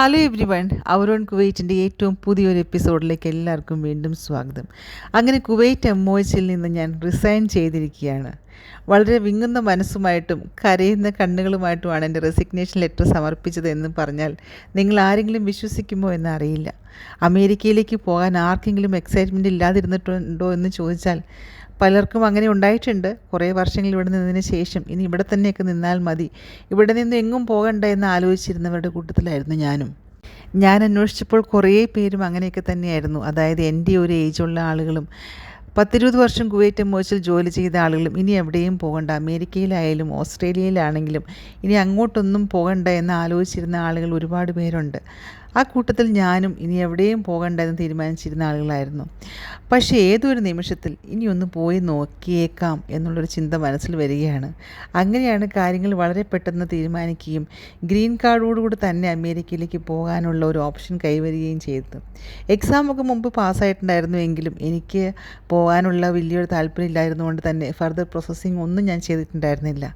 Hello everyone അവരോൺ കുവൈറ്റിന്റെ ഏറ്റവും പുതിയൊരു എപ്പിസോഡിലേക്ക് എല്ലാവർക്കും വീണ്ടും സ്വാഗതം. അങ്ങനെ കുവൈറ്റ് എം ഒ എച്ചിൽ നിന്ന് ഞാൻ റിസൈൻ ചെയ്തിരിക്കുകയാണ്. വളരെ വിങ്ങുന്ന മനസ്സുമായിട്ടും കരയുന്ന കണ്ണുകളുമായിട്ടുമാണ് എന്റെ റെസിഗ്നേഷൻ ലെറ്റർ സമർപ്പിച്ചത് എന്ന് പറഞ്ഞാൽ നിങ്ങൾ ആരെങ്കിലും വിശ്വസിക്കുമോ എന്ന് അറിയില്ല അമേരിക്കയിലേക്ക് പോകാൻ ആർക്കെങ്കിലും എക്സൈറ്റ്മെന്റ് ഇല്ലാതിരുന്നിട്ടുണ്ടോ എന്ന് ചോദിച്ചാൽ പലർക്കും അങ്ങനെ ഉണ്ടായിട്ടുണ്ട്. കുറേ വർഷങ്ങൾ ഇവിടെ നിന്നതിന് ശേഷം ഇനി ഇവിടെ തന്നെയൊക്കെ നിന്നാൽ മതി. ഇവിടെ നിന്ന് എങ്ങും പോകണ്ട എന്ന് ആലോചിച്ചിരുന്നവരുടെ കൂട്ടത്തിലായിരുന്നു ഞാനും. ഞാൻ അന്വേഷിച്ചപ്പോൾ കുറേ പേരും അങ്ങനെയൊക്കെ തന്നെയായിരുന്നു. അതായത് എന്റെ ഒരു ഏജുള്ള ആളുകളും പത്തിരുപത് വർഷം കുവൈറ്റ് മോച്ചിൽ ജോലി ചെയ്ത ആളുകളും ഇനി എവിടെയും പോകണ്ട. അമേരിക്കയിലായാലും ഓസ്ട്രേലിയയിലാണെങ്കിലും ഇനി അങ്ങോട്ടൊന്നും പോകണ്ട എന്ന് ആലോചിച്ചിരുന്ന ആളുകൾ ഒരുപാട് പേരുണ്ട്. ആ കൂട്ടത്തിൽ ഞാനും ഇനി എവിടെയും പോകണ്ട എന്ന് തീരുമാനിച്ചിരുന്ന ആളുകളായിരുന്നു. പക്ഷേ ഏതൊരു നിമിഷത്തിൽ ഇനിയൊന്ന് പോയി നോക്കിയേക്കാം എന്നുള്ളൊരു ചിന്ത മനസ്സിൽ വരികയാണ്. അങ്ങനെയാണ് കാര്യങ്ങൾ വളരെ പെട്ടെന്ന് തീരുമാനിക്കുകയും ഗ്രീൻ കാർഡോടുകൂടി തന്നെ അമേരിക്കയിലേക്ക് പോകാനുള്ള ഒരു ഓപ്ഷൻ കൈവരികയും ചെയ്തത്. എക്സാമൊക്കെ മുമ്പ് പാസ്സായിട്ടുണ്ടായിരുന്നു എങ്കിലും എനിക്ക് പോകാനുള്ള വലിയൊരു താല്പര്യം ഇല്ലായിരുന്നുകൊണ്ട് തന്നെ ഫർദർ പ്രോസസ്സിങ് ഒന്നും ഞാൻ ചെയ്തിട്ടുണ്ടായിരുന്നില്ല.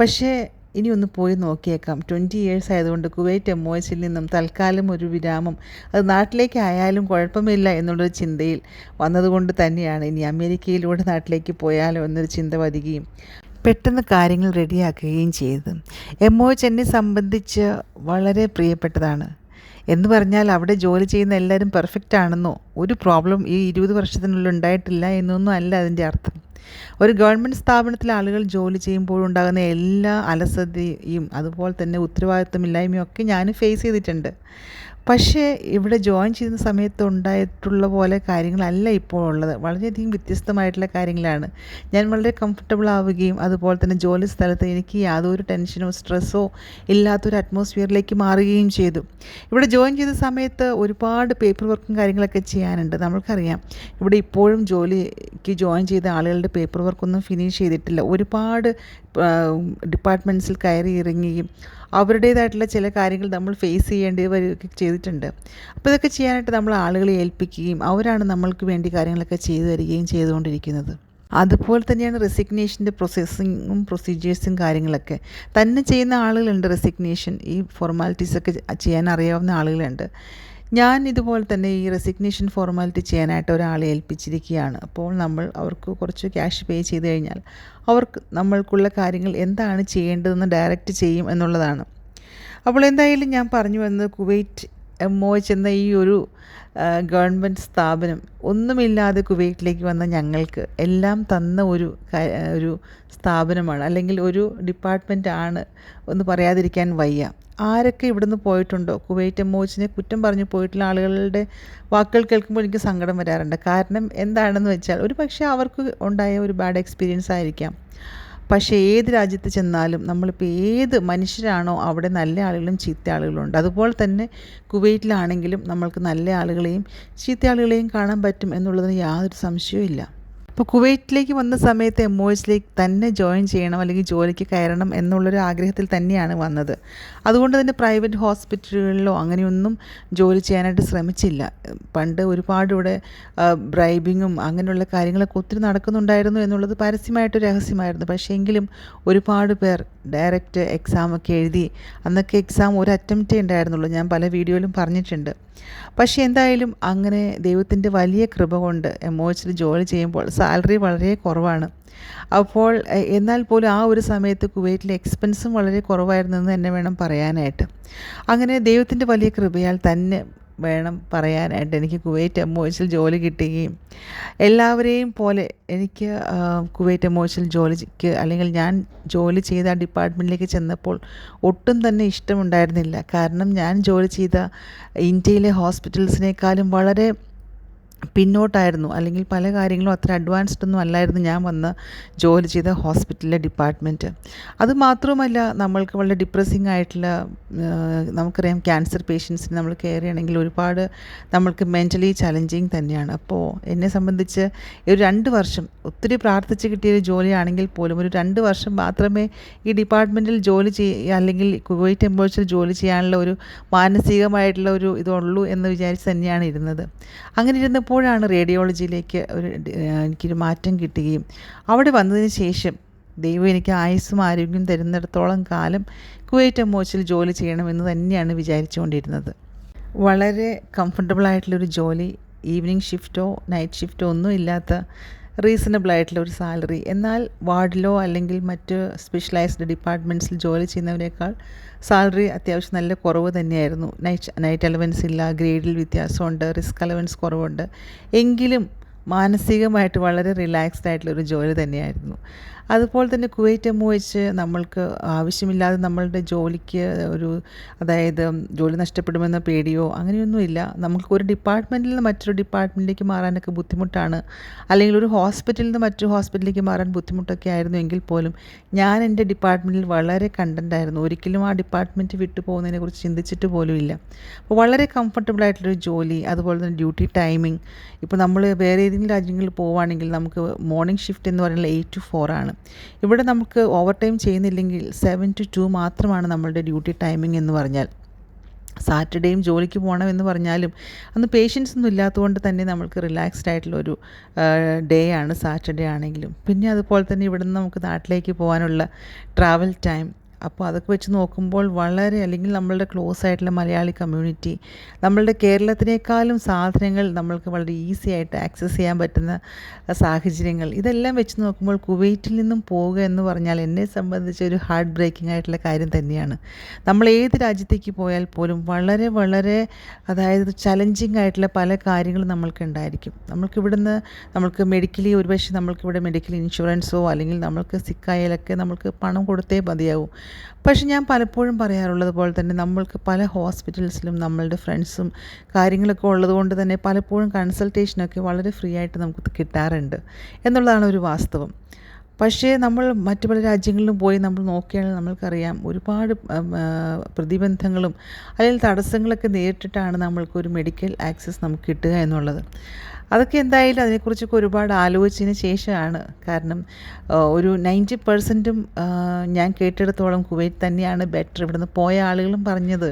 പക്ഷേ ഇനി ഒന്ന് പോയി നോക്കിയേക്കാം. ട്വന്റി ഇയേഴ്സ് ആയതുകൊണ്ട് കുവൈറ്റ് എം ഒ നിന്നും തൽക്കാലം ഒരു വിരാമം. അത് നാട്ടിലേക്ക് ആയാലും കുഴപ്പമില്ല എന്നുള്ളൊരു ചിന്തയിൽ വന്നതുകൊണ്ട് തന്നെയാണ് ഇനി അമേരിക്കയിലൂടെ നാട്ടിലേക്ക് പോയാലോ എന്നൊരു ചിന്ത വരികയും പെട്ടെന്ന് കാര്യങ്ങൾ റെഡിയാക്കുകയും ചെയ്തത്. എം ഒ എച്ച് എന്നെ സംബന്ധിച്ച് വളരെ പ്രിയപ്പെട്ടതാണ്. എന്ന് പറഞ്ഞാൽ അവിടെ ജോലി ചെയ്യുന്ന എല്ലാവരും പെർഫെക്റ്റ് ആണെന്നോ ഒരു പ്രോബ്ലം ഈ ഇരുപത് വർഷത്തിനുള്ളിൽ ഉണ്ടായിട്ടില്ല എന്നൊന്നും അല്ല അതിന്റെ അർത്ഥം. ഒരു ഗവൺമെന്റ് സ്ഥാപനത്തിൽ ആളുകൾ ജോലി ചെയ്യുമ്പോഴുണ്ടാകുന്ന എല്ലാ അലസതയും അതുപോലെ തന്നെ ഉത്തരവാദിത്വമില്ലായ്മയും ഒക്കെ ഞാൻ ഫേസ് ചെയ്തിട്ടുണ്ട്. പക്ഷേ ഇവിടെ ജോയിൻ ചെയ്യുന്ന സമയത്ത് ഉണ്ടായിട്ടുള്ള പോലെ കാര്യങ്ങളല്ല ഇപ്പോൾ ഉള്ളത്. വളരെയധികം വ്യത്യസ്തമായിട്ടുള്ള കാര്യങ്ങളാണ്. ഞാൻ വളരെ കംഫർട്ടബിൾ ആവുകയും അതുപോലെ തന്നെ ജോലി സ്ഥലത്ത് എനിക്ക് യാതൊരു ടെൻഷനോ സ്ട്രെസ്സോ ഇല്ലാത്തൊരു അറ്റ്മോസ്ഫിയറിലേക്ക് മാറുകയും ചെയ്തു. ഇവിടെ ജോയിൻ ചെയ്ത സമയത്ത് ഒരുപാട് പേപ്പർ വർക്കും കാര്യങ്ങളൊക്കെ ചെയ്യാനുണ്ട്. നമ്മൾക്കറിയാം. ഇവിടെ ഇപ്പോഴും ജോലിക്ക് ജോയിൻ ചെയ്ത ആളുകളുടെ പേപ്പർ വർക്കൊന്നും ഫിനിഷ് ചെയ്തിട്ടില്ല. ഒരുപാട് ഡിപ്പാർട്ട്മെന്റ്സിൽ കയറി ഇറങ്ങുകയും അവരുടേതായിട്ടുള്ള ചില കാര്യങ്ങൾ നമ്മൾ ഫേസ് ചെയ്യേണ്ടി വരികയൊക്കെ ചെയ്തിട്ടുണ്ട്. അപ്പോൾ ഇതൊക്കെ ചെയ്യാനായിട്ട് നമ്മൾ ആളുകളെ ഏൽപ്പിക്കുകയും അവരാണ് നമ്മൾക്ക് വേണ്ടി കാര്യങ്ങളൊക്കെ ചെയ്തു തരികയും ചെയ്തുകൊണ്ടിരിക്കുന്നത്. അതുപോലെ തന്നെയാണ് റെസിഗ്നേഷന്റെ പ്രോസസ്സിങ്ങും പ്രൊസീജിയേഴ്സും കാര്യങ്ങളൊക്കെ. തന്നെ ചെയ്യുന്ന ആളുകളുണ്ട് റെസിഗ്നേഷൻ ഈ ഫോർമാലിറ്റീസൊക്കെ ചെയ്യാൻ അറിയാവുന്ന ആളുകളുണ്ട്. ഞാൻ ഇതുപോലെ തന്നെ ഈ റെസിഗ്നേഷൻ ഫോർമാലിറ്റി ചെയ്യാനായിട്ട് ഒരാളെ ഏൽപ്പിച്ചിരിക്കുകയാണ്. അപ്പോൾ നമ്മൾ അവർക്ക് കുറച്ച് ക്യാഷ് പേ ചെയ്ത് കഴിഞ്ഞാൽ അവർക്ക് നമ്മൾക്കുള്ള കാര്യങ്ങൾ എന്താണ് ചെയ്യേണ്ടതെന്ന് ഡയറക്റ്റ് ചെയ്യും എന്നുള്ളതാണ്. അപ്പോൾ എന്തായാലും ഞാൻ പറഞ്ഞു വന്നത് കുവൈറ്റ് എം ഒ എച്ച് എന്ന ഈ ഒരു ഗവൺമെന്റ് സ്ഥാപനം ഒന്നുമില്ലാതെ കുവൈറ്റിലേക്ക് വന്ന ഞങ്ങൾക്ക് എല്ലാം തന്ന ഒരു ഒരു സ്ഥാപനമാണ്. അല്ലെങ്കിൽ ഒരു ഡിപ്പാർട്ട്മെന്റ് ആണ് എന്ന് പറയാതിരിക്കാൻ വയ്യ. ആരൊക്കെ ഇവിടുന്ന് പോയിട്ടുണ്ടോ? കുവൈറ്റ് എമ്മോച്ചിനെ കുറ്റം പറഞ്ഞു പോയിട്ടുള്ള ആളുകളുടെ വാക്കുകൾ കേൾക്കുമ്പോൾ എനിക്ക് സങ്കടം വരാറുണ്ട്. കാരണം എന്താണെന്ന് വെച്ചാൽ ഒരു പക്ഷേ അവർക്ക് ഉണ്ടായ ഒരു ബാഡ് എക്സ്പീരിയൻസ് ആയിരിക്കാം. പക്ഷേ ഏത് രാജ്യത്ത് ചെന്നാലും നമ്മളിപ്പോൾ ഏത് മനുഷ്യരാണോ അവിടെ നല്ല ആളുകളും ചീത്ത ആളുകളും ഉണ്ട് അതുപോലെ തന്നെ കുവൈറ്റിലാണെങ്കിലും നമ്മൾക്ക് നല്ല ആളുകളെയും ചീത്ത ആളുകളെയും കാണാൻ പറ്റും എന്നുള്ളതിന് യാതൊരു സംശയവും ഇല്ല അപ്പോൾ കുവൈറ്റിലേക്ക് വന്ന സമയത്ത് എം ഒ തന്നെ ജോയിൻ ചെയ്യണം അല്ലെങ്കിൽ ജോലിക്ക് കയറണം എന്നുള്ളൊരു ആഗ്രഹത്തിൽ തന്നെയാണ് വന്നത്. അതുകൊണ്ട് തന്നെ പ്രൈവറ്റ് ഹോസ്പിറ്റലുകളിലോ അങ്ങനെയൊന്നും ജോലി ചെയ്യാനായിട്ട് ശ്രമിച്ചില്ല. പണ്ട് ഒരുപാട് ഇവിടെ ബ്രൈബിങ്ങും അങ്ങനെയുള്ള കാര്യങ്ങളൊക്കെ ഒത്തിരി നടക്കുന്നുണ്ടായിരുന്നു എന്നുള്ളത് പരസ്യമായിട്ട് രഹസ്യമായിരുന്നു. പക്ഷേ എങ്കിലും ഒരുപാട് പേർ ഡയറക്റ്റ് എക്സാമൊക്കെ എഴുതി അന്നൊക്കെ എക്സാം ഒരു അറ്റംപ്റ്റേ ഉണ്ടായിരുന്നുള്ളൂ. ഞാൻ പല വീഡിയോയിലും പറഞ്ഞിട്ടുണ്ട്. പക്ഷേ എന്തായാലും അങ്ങനെ ദൈവത്തിന്റെ വലിയ കൃപ കൊണ്ട് എം ഒ എച്ചിൽ ജോലി ചെയ്യുമ്പോൾ സാലറി വളരെ കുറവാണ്. അപ്പോൾ എന്നാൽ പോലും ആ ഒരു സമയത്ത് കുവൈറ്റിലെ എക്സ്പെൻസും വളരെ കുറവായിരുന്നു എന്ന് തന്നെ വേണം പറയാനായിട്ട്. അങ്ങനെ ദൈവത്തിന്റെ വലിയ കൃപയാൽ തന്നെ വേണം പറയാനായിട്ട്. എനിക്ക് കുവൈറ്റ് എമോച്ചിൽ ജോലി കിട്ടുകയും എല്ലാവരെയും പോലെ എനിക്ക് കുവൈറ്റ് എമോച്ചിൽ ജോലിക്ക് അല്ലെങ്കിൽ ഞാൻ ജോലി ചെയ്ത ഡിപ്പാർട്ട്മെന്റിലേക്ക് ചെന്നപ്പോൾ ഒട്ടും തന്നെ ഇഷ്ടമുണ്ടായിരുന്നില്ല. കാരണം ഞാൻ ജോലി ചെയ്ത ഇന്ത്യയിലെ ഹോസ്പിറ്റൽസിനേക്കാളും വളരെ പിന്നോട്ടായിരുന്നു. അല്ലെങ്കിൽ പല കാര്യങ്ങളും അത്ര അഡ്വാൻസ്ഡ് ഒന്നും അല്ലായിരുന്നു ഞാൻ വന്ന് ജോലി ചെയ്ത ഹോസ്പിറ്റലിലെ ഡിപ്പാർട്ട്മെന്റ് അതുമാത്രമല്ല നമ്മൾക്ക് വളരെ ഡിപ്രസിങ് ആയിട്ടുള്ള നമുക്കറിയാം ക്യാൻസർ പേഷ്യൻസിന് നമ്മൾ കെയർ ചെയ്യണമെങ്കിൽ ഒരുപാട് നമ്മൾക്ക് മെന്റലി ചലഞ്ചിങ് തന്നെയാണ്. അപ്പോൾ എന്നെ സംബന്ധിച്ച് ഒരു രണ്ട് വർഷം ഒത്തിരി പ്രാർത്ഥിച്ച് കിട്ടിയൊരു ജോലിയാണെങ്കിൽ പോലും ഒരു രണ്ട് വർഷം മാത്രമേ ഈ ഡിപ്പാർട്ട്മെന്റിൽ ജോലി ചെയ്യുക അല്ലെങ്കിൽ കുവൈറ്റ് ടെമ്പോഴ്സിൽ ജോലി ചെയ്യാനുള്ള ഒരു മാനസികമായിട്ടുള്ള ഒരു ഇതുള്ളൂ എന്ന് വിചാരിച്ച് തന്നെയാണ് ഇരുന്നത്. അങ്ങനെ ഇരുന്നപ്പോൾ അപ്പോഴാണ് റേഡിയോളജിയിലേക്ക് ഒരു എനിക്കൊരു മാറ്റം കിട്ടുകയും. അവിടെ വന്നതിന് ശേഷം ദൈവം എനിക്ക് ആയുസ്സും ആരോഗ്യം തരുന്നിടത്തോളം കാലം കുവൈറ്റ് മോച്ചിൽ ജോലി ചെയ്യണമെന്ന് തന്നെയാണ് വിചാരിച്ചുകൊണ്ടിരുന്നത്. വളരെ കംഫർട്ടബിൾ ആയിട്ടുള്ളൊരു ജോലി ഈവനിങ് ഷിഫ്റ്റോ നൈറ്റ് ഷിഫ്റ്റോ ഒന്നും ഇല്ലാത്ത റീസണബിൾ ആയിട്ടുള്ള ഒരു സാലറി എന്നാൽ വാർഡിലോ അല്ലെങ്കിൽ മറ്റ് സ്പെഷ്യലൈസ്ഡ് ഡിപ്പാർട്ട്മെന്റ്സിൽ ജോലി ചെയ്യുന്നവരെക്കാൾ സാലറി അത്യാവശ്യം നല്ല കുറവ് തന്നെയായിരുന്നു. നൈറ്റ് നൈറ്റ് അലവൻസ് ഇല്ല ഗ്രേഡിൽ വ്യത്യാസമുണ്ട് റിസ്ക് അലവൻസ് കുറവുണ്ട്. എങ്കിലും മാനസികമായിട്ട് വളരെ റിലാക്സ്ഡ് ആയിട്ടുള്ള ഒരു ജോലി തന്നെയായിരുന്നു. അതുപോലെ തന്നെ കുവൈറ്റ് എം വെച്ച് നമ്മൾക്ക് ആവശ്യമില്ലാതെ നമ്മളുടെ ജോലിക്ക് ഒരു അതായത് ജോലി നഷ്ടപ്പെടുമെന്ന പേടിയോ അങ്ങനെയൊന്നുമില്ല. നമുക്ക് ഒരു ഡിപ്പാർട്ട്മെന്റിൽ നിന്ന് മറ്റൊരു ഡിപ്പാർട്ട്മെന്റിലേക്ക് മാറാനൊക്കെ ബുദ്ധിമുട്ടാണ്. അല്ലെങ്കിൽ ഒരു ഹോസ്പിറ്റലിൽ നിന്ന് മറ്റൊരു ഹോസ്പിറ്റലിലേക്ക് മാറാൻ ബുദ്ധിമുട്ടൊക്കെ ആയിരുന്നു എങ്കിൽ പോലും ഞാൻ എന്റെ ഡിപ്പാർട്ട്മെന്റിൽ വളരെ കണ്ടന്റായിരുന്നു ഒരിക്കലും ആ ഡിപ്പാർട്ട്മെന്റ് വിട്ടു പോകുന്നതിനെക്കുറിച്ച് ചിന്തിച്ചിട്ട് പോലും ഇല്ല. അപ്പോൾ വളരെ കംഫർട്ടബിൾ ആയിട്ടുള്ളൊരു ജോലി അതുപോലെ തന്നെ ഡ്യൂട്ടി ടൈമിംഗ് ഇപ്പോൾ നമ്മൾ വേറെ ഏതെങ്കിലും രാജ്യങ്ങളിൽ പോവുകയാണെങ്കിൽ നമുക്ക് മോർണിംഗ് ഷിഫ്റ്റ് എന്ന് പറയുന്നത് എയ്റ്റ് ടു ഫോർ ആണ്. ഇവിടെ നമുക്ക് ഓവർ ടൈം ചെയ്യുന്നില്ലെങ്കിൽ സെവൻ ടു ടു മാത്രമാണ് നമ്മളുടെ ഡ്യൂട്ടി ടൈമിംഗ് എന്ന് പറഞ്ഞാൽ. സാറ്റർഡേയും ജോലിക്ക് പോകണം എന്ന് പറഞ്ഞാലും അന്ന് പേഷ്യൻസ് ഒന്നും ഇല്ലാത്തതുകൊണ്ട് തന്നെ നമുക്ക് റിലാക്സ്ഡ് ആയിട്ടുള്ള ഒരു ഡേ ആണ് സാറ്റർഡേ ആണെങ്കിലും. പിന്നെ അതുപോലെ തന്നെ ഇവിടുന്ന് നമുക്ക് നാട്ടിലേക്ക് പോകാനുള്ള ട്രാവൽ ടൈം അപ്പോൾ അതൊക്കെ വെച്ച് നോക്കുമ്പോൾ വളരെ അല്ലെങ്കിൽ നമ്മളുടെ ക്ലോസ് ആയിട്ടുള്ള മലയാളി കമ്മ്യൂണിറ്റി നമ്മളുടെ കേരളത്തിനേക്കാളും സാധനങ്ങൾ നമ്മൾക്ക് വളരെ ഈസി ആയിട്ട് ആക്സസ് ചെയ്യാൻ പറ്റുന്ന സാഹചര്യങ്ങൾ. ഇതെല്ലാം വെച്ച് നോക്കുമ്പോൾ കുവൈറ്റിൽ നിന്നും പോവുക എന്ന് പറഞ്ഞാൽ എന്നെ സംബന്ധിച്ച് ഒരു ഹാർട്ട് ബ്രേക്കിംഗ് ആയിട്ടുള്ള കാര്യം തന്നെയാണ്. നമ്മൾ ഏത് രാജ്യത്തേക്ക് പോയാൽ പോലും വളരെ വളരെ അതായത് ചലഞ്ചിങ് ആയിട്ടുള്ള പല കാര്യങ്ങളും നമ്മൾക്ക് ഉണ്ടായിരിക്കും. നമ്മൾക്ക് ഇവിടുന്ന് നമ്മൾക്ക് മെഡിക്കലി ഒരുപക്ഷെ നമ്മൾക്കിവിടെ മെഡിക്കൽ ഇൻഷുറൻസോ അല്ലെങ്കിൽ നമ്മൾക്ക് സിക്കായാലൊക്കെ നമ്മൾക്ക് പണം കൊടുത്തേ മതിയാവും. പക്ഷെ ഞാൻ പലപ്പോഴും പറയാറുള്ളത് പോലെ തന്നെ നമ്മൾക്ക് പല ഹോസ്പിറ്റൽസിലും നമ്മളുടെ ഫ്രണ്ട്സും കാര്യങ്ങളൊക്കെ ഉള്ളതുകൊണ്ട് തന്നെ പലപ്പോഴും കൺസൾട്ടേഷനൊക്കെ വളരെ ഫ്രീ ആയിട്ട് നമുക്ക് കിട്ടാറുണ്ട് എന്നുള്ളതാണ് ഒരു വാസ്തവം. പക്ഷേ നമ്മൾ മറ്റു പല രാജ്യങ്ങളിലും പോയി നമ്മൾ നോക്കിയാൽ നമ്മൾക്കറിയാം ഒരുപാട് പ്രതിബന്ധങ്ങളും അല്ലെങ്കിൽ തടസ്സങ്ങളൊക്കെ നേരിട്ടിട്ടാണ് നമ്മൾക്കൊരു മെഡിക്കൽ ആക്സസ് നമുക്ക് കിട്ടുക എന്നുള്ളത്. അതൊക്കെ എന്തായാലും അതിനെക്കുറിച്ചൊക്കെ ഒരുപാട് ആലോചിച്ചതിന് ശേഷമാണ്. കാരണം ഒരു നയന്റി പെർസെന്റും ഞാൻ കേട്ടിടത്തോളം കുവൈറ്റ് തന്നെയാണ് ബെറ്റർ ഇവിടുന്ന് പോയ ആളുകളും പറഞ്ഞത്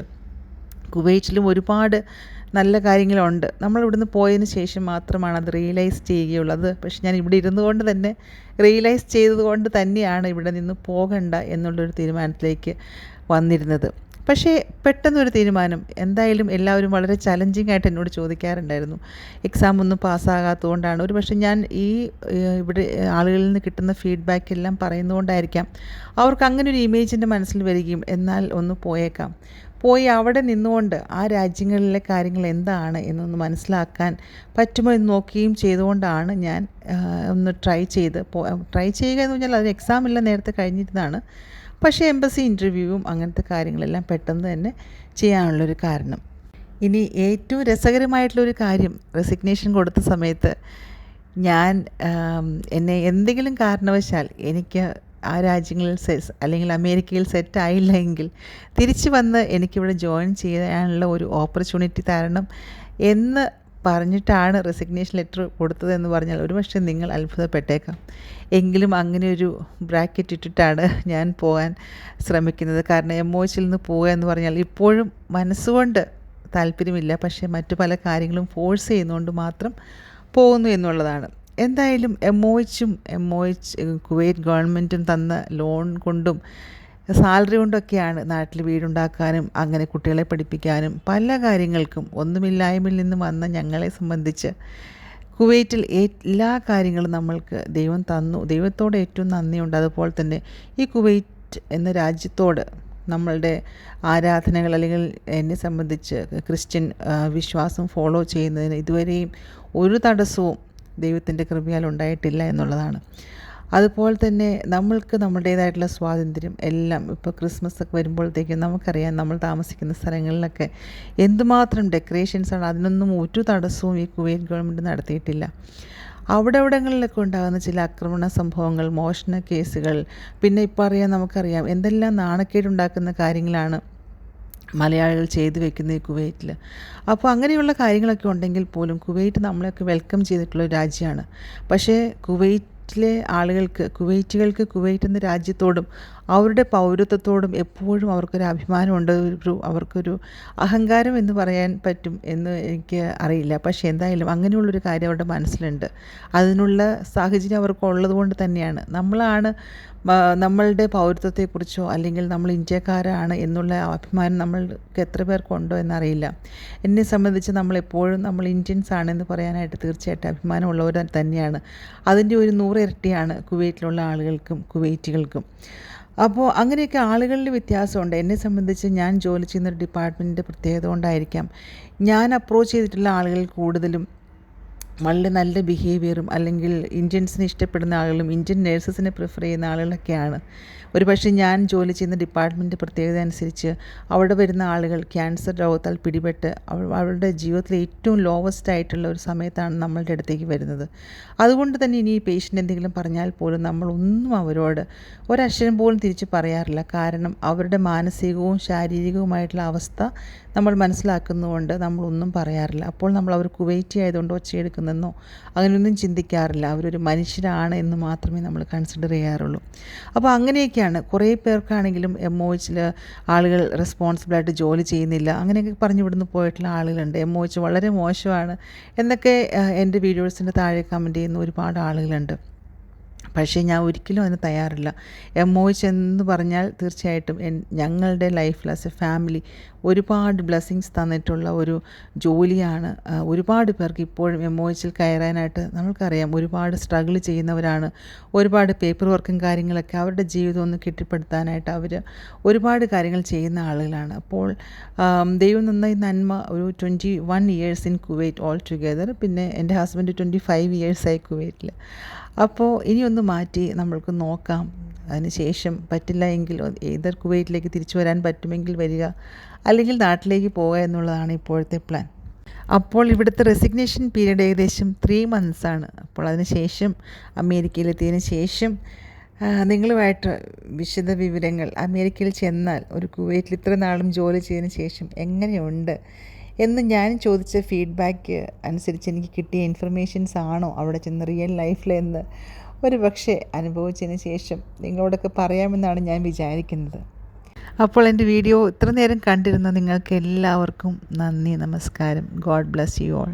കുവൈറ്റിലും ഒരുപാട് നല്ല കാര്യങ്ങളുണ്ട്. നമ്മൾ ഇവിടുന്ന് പോയതിന് ശേഷം മാത്രമാണ് അത് റിയലൈസ് ചെയ്യുകയുള്ളൂ. അത് പക്ഷെ ഞാൻ ഇവിടെ ഇരുന്നു കൊണ്ട് തന്നെ റിയലൈസ് ചെയ്തതുകൊണ്ട് തന്നെയാണ് ഇവിടെ നിന്ന് പോകണ്ട എന്നുള്ളൊരു തീരുമാനത്തിലേക്ക് വന്നിരുന്നത്. പക്ഷേ പെട്ടെന്നൊരു തീരുമാനം. എന്തായാലും എല്ലാവരും വളരെ ചലഞ്ചിങ് ആയിട്ട് എന്നോട് ചോദിക്കാറുണ്ടായിരുന്നു. എക്സാം ഒന്നും പാസ്സാകാത്തതുകൊണ്ടാണ്. ഒരു പക്ഷേ ഞാൻ ഈ ഇവിടെ ആളുകളിൽ നിന്ന് കിട്ടുന്ന ഫീഡ്ബാക്ക് എല്ലാം പറയുന്നതുകൊണ്ടായിരിക്കാം. അവർക്ക് അങ്ങനെ ഒരു ഇമേജിന്റെ മനസ്സിൽ വരികയും എന്നാൽ ഒന്ന് പോയേക്കാം. പോയി അവിടെ നിന്നുകൊണ്ട് ആ രാജ്യങ്ങളിലെ കാര്യങ്ങൾ എന്താണ് എന്നൊന്ന് മനസ്സിലാക്കാൻ പറ്റുമോ എന്ന് നോക്കുകയും ചെയ്തുകൊണ്ടാണ് ഞാൻ ഒന്ന് ട്രൈ ചെയ്ത് ട്രൈ ചെയ്യുക എന്ന് പറഞ്ഞാൽ അതിന് എക്സാം എല്ലാം നേരത്തെ കഴിഞ്ഞിരുന്നതാണ്. പക്ഷേ എംബസി ഇന്റർവ്യൂവും അങ്ങനത്തെ കാര്യങ്ങളെല്ലാം പെട്ടെന്ന് തന്നെ ചെയ്യാനുള്ളൊരു കാരണം. ഇനി ഏറ്റവും രസകരമായിട്ടുള്ളൊരു കാര്യം റെസിഗ്നേഷൻ കൊടുത്ത സമയത്ത് ഞാൻ എന്നെ എന്തെങ്കിലും കാരണവശാൽ എനിക്ക് ആ രാജ്യങ്ങളിൽ സെസ് അല്ലെങ്കിൽ അമേരിക്കയിൽ സെറ്റ് ആയില്ല എങ്കിൽ തിരിച്ചു വന്ന് എനിക്കിവിടെ ജോയിൻ ചെയ്യാനുള്ള ഒരു ഓപ്പർച്യൂണിറ്റി തരണം എന്ന് പറഞ്ഞിട്ടാണ് റെസിഗ്നേഷൻ ലെറ്റർ കൊടുത്തതെന്ന് പറഞ്ഞാൽ ഒരുപക്ഷെ നിങ്ങൾ അത്ഭുതപ്പെട്ടേക്കാം. എങ്കിലും അങ്ങനെ ഒരു ബ്രാക്കറ്റ് ഇട്ടിട്ടാണ് ഞാൻ പോകാൻ ശ്രമിക്കുന്നത്. കാരണം എം ഒച്ചിൽ നിന്ന് പോവുക എന്ന് പറഞ്ഞാൽ ഇപ്പോഴും മനസ്സുകൊണ്ട് താല്പര്യമില്ല. പക്ഷേ മറ്റു പല കാര്യങ്ങളും ഫോഴ്സ് ചെയ്യുന്നതുകൊണ്ട് മാത്രം പോകുന്നു എന്നുള്ളതാണ്. എന്തായാലും എം ഒ എച്ചും എം ഒ എച്ച് കുവൈറ്റ് ഗവൺമെന്റും തന്ന ലോൺ കൊണ്ടും സാലറി കൊണ്ടൊക്കെയാണ് നാട്ടിൽ വീടുണ്ടാക്കാനും അങ്ങനെ കുട്ടികളെ പഠിപ്പിക്കാനും പല കാര്യങ്ങൾക്കും ഒന്നുമില്ലായ്മയിൽ നിന്ന് വന്ന ഞങ്ങളെ സംബന്ധിച്ച് കുവൈറ്റിൽ എല്ലാ കാര്യങ്ങളും നമ്മൾക്ക് ദൈവം തന്നു. ദൈവത്തോട് ഏറ്റവും നന്ദിയുണ്ട്. അതുപോലെ തന്നെ ഈ കുവൈറ്റ് എന്ന രാജ്യത്തോട് നമ്മളുടെ ആരാധനകൾ അല്ലെങ്കിൽ എന്നെ സംബന്ധിച്ച് ക്രിസ്ത്യൻ വിശ്വാസം ഫോളോ ചെയ്യുന്നതിന് ഇതുവരെയും ഒരു തടസ്സവും ദൈവത്തിന്റെ കൃപയാൽ ഉണ്ടായിട്ടില്ല എന്നുള്ളതാണ്. അതുപോലെ തന്നെ നമ്മൾക്ക് നമ്മുടേതായിട്ടുള്ള സ്വാതന്ത്ര്യം എല്ലാം ഇപ്പോൾ ക്രിസ്മസ് ഒക്കെ വരുമ്പോഴത്തേക്കും നമുക്കറിയാം നമ്മൾ താമസിക്കുന്ന സ്ഥലങ്ങളിലൊക്കെ എന്തുമാത്രം ഡെക്കറേഷൻസാണ്. അതിനൊന്നും ഒരു തടസ്സവും ഈ കുവൈറ്റ് ഗവൺമെന്റ് നടത്തിയിട്ടില്ല. അവിടെ അവിടങ്ങളിലൊക്കെ ഉണ്ടാകുന്ന ചില ആക്രമണ സംഭവങ്ങൾ മോഷണ കേസുകൾ പിന്നെ ഇപ്പോൾ അറിയാം നമുക്കറിയാം എന്തെല്ലാം നാണക്കേടുണ്ടാക്കുന്ന കാര്യങ്ങളാണ് മലയാളികൾ ചെയ്തു വെക്കുന്ന ഈ കുവൈറ്റിൽ. അപ്പോൾ അങ്ങനെയുള്ള കാര്യങ്ങളൊക്കെ ഉണ്ടെങ്കിൽ പോലും കുവൈറ്റ് നമ്മളെയൊക്കെ വെൽക്കം ചെയ്തിട്ടുള്ള ഒരു രാജ്യമാണ്. പക്ഷേ കുവൈറ്റ് കുവൈറ്റിലെ ആളുകൾക്ക് കുവൈറ്റുകൾക്ക് കുവൈറ്റ് എന്ന രാജ്യത്തോടും അവരുടെ പൗരത്വത്തോടും എപ്പോഴും അവർക്കൊരു അഭിമാനമുണ്ട്. ഒരു അവർക്കൊരു അഹങ്കാരം എന്ന് പറയാൻ പറ്റും എന്ന് എനിക്ക് അറിയില്ല. പക്ഷേ എന്തായാലും അങ്ങനെയുള്ളൊരു കാര്യം അവരുടെ മനസ്സിലുണ്ട്. അതിനുള്ള സാഹചര്യം അവർക്ക് ഉള്ളത് കൊണ്ട് തന്നെയാണ്. നമ്മളാണ് നമ്മളുടെ പൗരത്വത്തെക്കുറിച്ചോ അല്ലെങ്കിൽ നമ്മൾ ഇന്ത്യക്കാരാണ് എന്നുള്ള അഭിമാനം നമ്മൾക്ക് എത്ര പേർക്കുണ്ടോ എന്നറിയില്ല. എന്നെ സംബന്ധിച്ച് നമ്മളെപ്പോഴും നമ്മൾ ഇന്ത്യൻസ് ആണെന്ന് പറയാനായിട്ട് തീർച്ചയായിട്ടും അഭിമാനമുള്ളവർ തന്നെയാണ്. അതിന്റെ ഒരു നൂറിരട്ടിയാണ് കുവൈറ്റിലുള്ള ആളുകൾക്കും കുവൈറ്റികൾക്കും. അപ്പോൾ അങ്ങനെയൊക്കെ ആളുകളിൽ വ്യത്യാസമുണ്ട്. എന്നെ സംബന്ധിച്ച് ഞാൻ ജോലി ചെയ്യുന്ന ഒരു ഡിപ്പാർട്ട്മെന്റിന്റെ പ്രത്യേകത കൊണ്ടായിരിക്കാം. ഞാൻ അപ്രോച്ച് ചെയ്തിട്ടുള്ള ആളുകൾ കൂടുതലും വളരെ നല്ല ബിഹേവിയറും അല്ലെങ്കിൽ ഇന്ത്യൻസിനെ ഇഷ്ടപ്പെടുന്ന ആളുകളും ഇന്ത്യൻ നേഴ്സസിനെ പ്രിഫർ ചെയ്യുന്ന ആളുകളൊക്കെയാണ്. ഒരു പക്ഷേ ഞാൻ ജോലി ചെയ്യുന്ന ഡിപ്പാർട്ട്മെന്റ് പ്രത്യേകത അനുസരിച്ച് അവിടെ വരുന്ന ആളുകൾ ക്യാൻസർ രോഗത്താൽ പിടിപെട്ട് അവരുടെ ജീവിതത്തിലെ ഏറ്റവും ലോവസ്റ്റ് ആയിട്ടുള്ള ഒരു സമയത്താണ് നമ്മളുടെ അടുത്തേക്ക് വരുന്നത്. അതുകൊണ്ട് തന്നെ ഇനി ഈ പേഷ്യന്റ് എന്തെങ്കിലും പറഞ്ഞാൽ പോലും നമ്മളൊന്നും അവരോട് ഒരക്ഷരം പോലും തിരിച്ച് പറയാറില്ല. കാരണം അവരുടെ മാനസികവും ശാരീരികവുമായിട്ടുള്ള അവസ്ഥ നമ്മൾ മനസ്സിലാക്കുന്നതുകൊണ്ട് നമ്മളൊന്നും പറയാറില്ല. അപ്പോൾ നമ്മൾ അവർ കുവൈറ്റി ആയതുകൊണ്ട് ഒച്ചയെടുക്കുന്നെന്നോ അങ്ങനെയൊന്നും ചിന്തിക്കാറില്ല. അവരൊരു മനുഷ്യരാണ് എന്ന് മാത്രമേ നമ്മൾ കൺസിഡർ ചെയ്യാറുള്ളൂ. അപ്പോൾ അങ്ങനെയൊക്കെയാണ്. കുറേ പേർക്കാണെങ്കിലും എം ഒ എച്ചിൽ ആളുകൾ റെസ്പോൺസിബിളായിട്ട് ജോലി ചെയ്യുന്നില്ല. അങ്ങനെയൊക്കെ പറഞ്ഞു വിടുന്ന് പോയിട്ടുള്ള ആളുകളുണ്ട്. എം ഒ എച്ച് വളരെ മോശമാണ് എന്നൊക്കെ എന്റെ വീഡിയോസിന്റെ താഴെ കമന്റ് ചെയ്യുന്ന ഒരുപാട് ആളുകളുണ്ട്. പക്ഷേ ഞാൻ ഒരിക്കലും അതിന് തയ്യാറില്ല. എം ഒ എച്ച് എന്ന് പറഞ്ഞാൽ തീർച്ചയായിട്ടും ഞങ്ങളുടെ ലൈഫിൽ ആസ് എ ഫാമിലി ഒരുപാട് ബ്ലെസ്സിങ്സ് തന്നിട്ടുള്ള ഒരു ജോലിയാണ്. ഒരുപാട് പേർക്ക് ഇപ്പോഴും എം ഒ എച്ചിൽ കയറാനായിട്ട് നമുക്കറിയാം ഒരുപാട് സ്ട്രഗിൾ ചെയ്യുന്നവരാണ്. ഒരുപാട് പേപ്പർ വർക്കും കാര്യങ്ങളൊക്കെ അവരുടെ ജീവിതം ഒന്ന് കെട്ടിപ്പടുത്താനായിട്ട് അവർ ഒരുപാട് കാര്യങ്ങൾ ചെയ്യുന്ന ആളുകളാണ്. അപ്പോൾ ദൈവം നന്നായി നന്മ ഒരു twenty one years in Kuwait all together പിന്നെ എന്റെ ഹസ്ബൻഡ് ട്വന്റി ഫൈവ് ഇയേഴ്സായി കുവൈറ്റിൽ അപ്പോൾ ഇനിയൊന്ന് മാറ്റി നമ്മൾക്ക് നോക്കാം. അതിന് ശേഷം പറ്റില്ല എങ്കിൽ ഏതർ കുവൈറ്റിലേക്ക് തിരിച്ചു വരാൻ പറ്റുമെങ്കിൽ വരിക. അല്ലെങ്കിൽ നാട്ടിലേക്ക് പോവുക എന്നുള്ളതാണ് ഇപ്പോഴത്തെ പ്ലാൻ അപ്പോൾ ഇവിടുത്തെ റെസിഗ്നേഷൻ പീരീഡ് ഏകദേശം ത്രീ മന്ത്സാണ് അപ്പോൾ അതിന് ശേഷം അമേരിക്കയിലെത്തിയതിന് ശേഷം നിങ്ങളുമായിട്ട് വിശദ വിവരങ്ങൾ. അമേരിക്കയിൽ ചെന്നാൽ ഒരു കുവൈറ്റിൽ ഇത്ര നാളും ജോലി ചെയ്തതിന് ശേഷം എങ്ങനെയുണ്ട് എന്ന് ഞാൻ ചോദിച്ച ഫീഡ്ബാക്ക് അനുസരിച്ച് എനിക്ക് കിട്ടിയ ഇൻഫർമേഷൻസ് ആണോ അവിടെ ചെന്ന് റിയൽ ലൈഫിലെന്ന് ഒരു പക്ഷേ അനുഭവിച്ചതിന് ശേഷം നിങ്ങളോടൊക്കെ പറയാമെന്നാണ് ഞാൻ വിചാരിക്കുന്നത്. അപ്പോൾ എന്റെ വീഡിയോ ഇത്ര നേരം കണ്ടിരുന്ന നിങ്ങൾക്ക് എല്ലാവർക്കും നന്ദി നമസ്കാരം. God bless you all.